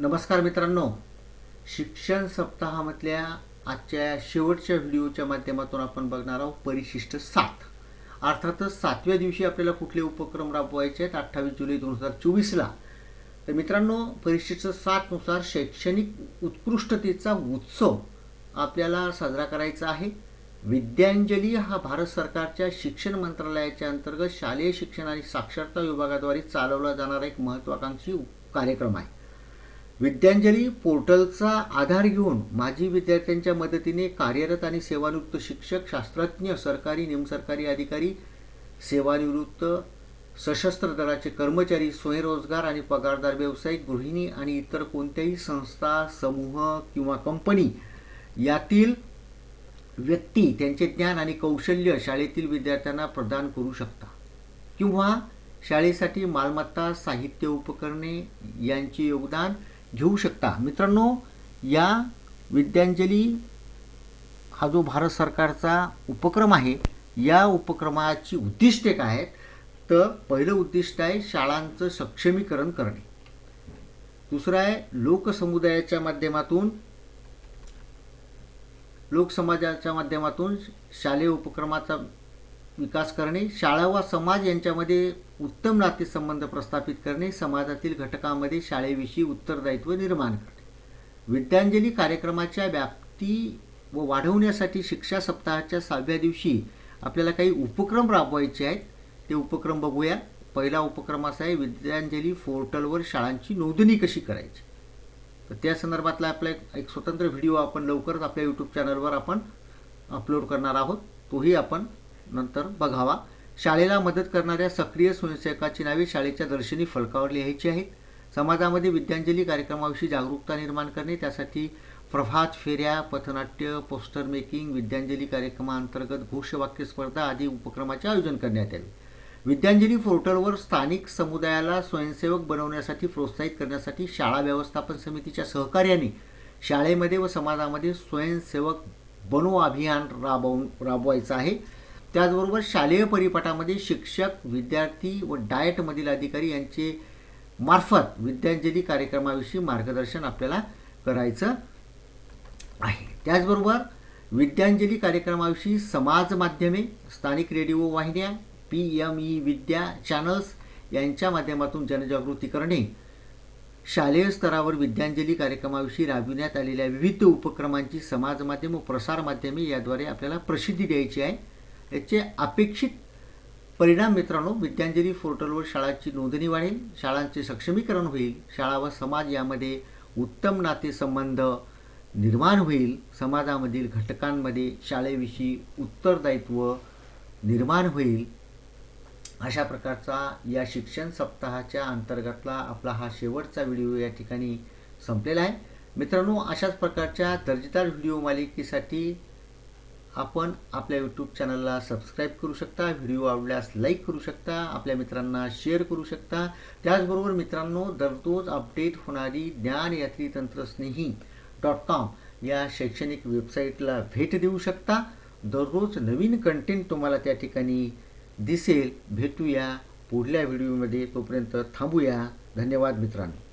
नमस्कार मित्रांनो. शिक्षण सप्ताहामधल्या आजच्या शेवटच्या व्हिडिओच्या माध्यमातून आपण बघणार आहोत परिशिष्ट सात. अर्थातच सातव्या दिवशी आपल्याला कुठले उपक्रम राबवायचे आहेत? अठ्ठावीस जुलै दोन हजार चोवीसला. तर मित्रांनो परिशिष्ट सातनुसार शैक्षणिक उत्कृष्टतेचा उत्सव आपल्याला साजरा करायचा आहे. विद्यांजली हा भारत सरकारच्या शिक्षण मंत्रालयाच्या अंतर्गत शालेय शिक्षण आणि साक्षरता विभागाद्वारे चालवला जाणारा एक महत्त्वाकांक्षी कार्यक्रम आहे. विद्यांजली पोर्टलचा आधार घेऊन माजी विद्यार्थ्यांच्या मदतीने कार्यरत आणि सेवानिवृत्त शिक्षक शास्त्रज्ञ सरकारी निमसरकारी अधिकारी सेवानिवृत्त सशस्त्र दलाचे कर्मचारी स्वयंरोजगार आणि पगारदार व्यावसायिक गृहिणी आणि इतर कोणत्याही संस्था समूह किंवा कंपनी यातील व्यक्ती त्यांचे ज्ञान आणि कौशल्य शाळेतील विद्यार्थ्यांना प्रदान करू शकता. किंवा शाळेसाठी मालमत्ता साहित्य उपकरणे यांचे योगदान घेऊ शकता. मित्रांनो या विद्यांजली हा जो भारत सरकारचा उपक्रम आहे या उपक्रमाची उद्दिष्टे काय आहेत? तर पहिलं उद्दिष्ट आहे शाळांचं सक्षमीकरण करणे. दुसरं आहे लोकसमुदायाच्या माध्यमातून लोकसमाजाच्या माध्यमातून शालेय उपक्रमाचा विकास करणे शाळा व समाज यांच्यामध्ये उत्तम नातेसंबंध प्रस्थापित करणे समाजातील घटकामध्ये शाळेविषयी उत्तरदायित्व निर्माण करणे. विद्यांजली कार्यक्रमाच्या व्याप्ती व वाढवण्यासाठी शिक्षा सप्ताहाच्या सहाव्या दिवशी आपल्याला काही उपक्रम राबवायचे आहेत. ते उपक्रम बघूया. पहिला उपक्रम असा आहे विद्यांजली पोर्टलवर शाळांची नोंदणी कशी करायची? तर त्या संदर्भातला आपला एक एक स्वतंत्र व्हिडिओ आपण लवकरच आपल्या यूट्यूब चॅनलवर आपण अपलोड करणार आहोत. तोही आपण नंतर बघावा. शाळेला मदत करणाऱ्या सक्रिय स्वयंसेवकाची नावे शाळेच्या दर्शनी फलकावर लिहायची आहेत. समाजामध्ये विद्यांजली कार्यक्रमाविषयी जागरूकता निर्माण करणे त्यासाठी प्रभात फेऱ्या पथनाट्य पोस्टर मेकिंग विद्यांजली कार्यक्रमाअंतर्गत घोषवाक्य स्पर्धा आदी उपक्रमाचे आयोजन करण्यात आले विद्यांजली पोर्टलवर स्थानिक समुदायाला स्वयंसेवक बनवण्यासाठी प्रोत्साहित करण्यासाठी शाळा व्यवस्थापन समितीच्या सहकार्याने शाळेमध्ये व समाजामध्ये स्वयंसेवक बनो अभियान राबवून राबवायचं आहे. त्याचबरोबर शालेय परिपाठामध्ये शिक्षक विद्यार्थी व डाएटमधील अधिकारी यांचे मार्फत विद्यांजली कार्यक्रमाविषयी मार्गदर्शन आपल्याला करायचं आहे. त्याचबरोबर विद्यांजली कार्यक्रमाविषयी समाज माध्यमे स्थानिक रेडिओ वाहिन्या P M e Vidya channels यांच्या माध्यमातून जनजागृती करणे शालेय स्तरावर विद्यांजली कार्यक्रमाविषयी राबविण्यात आलेल्या विविध उपक्रमांची समाज माध्यम व प्रसार माध्यमे याद्वारे आपल्याला प्रसिद्धी द्यायची आहे. याचे अपेक्षित परिणाम मित्रांनो विद्यांजली पोर्टलवर शाळांची नोंदणी वाढेल शाळांचे सक्षमीकरण होईल शाळा व समाज यामध्ये उत्तम नातेसंबंध निर्माण होईल समाजामधील घटकांमध्ये शाळेविषयी उत्तरदायित्व निर्माण होईल. अशा प्रकारचा या शिक्षण सप्ताहाच्या अंतर्गतला आपला हा शेवटचा व्हिडिओ या ठिकाणी संपलेला आहे. मित्रांनो अशाच प्रकारच्या दर्जेदार व्हिडिओ मालिकेसाठी आपण आपल्या यूट्यूब चॅनलला सबस्क्राईब करू शकता व्हिडिओ आवडल्यास लाईक करू शकता आपल्या मित्रांना शेअर करू शकता. त्याचबरोबर मित्रांनो दररोज अपडेट होणारी ज्ञान यात्री तंत्रस्नेही डॉट कॉम या शैक्षणिक वेबसाईटला भेट देऊ शकता. दररोज नवीन कंटेंट तुम्हाला त्या ठिकाणी दिसेल. भेटूया पुढल्या व्हिडिओमध्ये तोपर्यंत थांबूया. धन्यवाद मित्रांनो.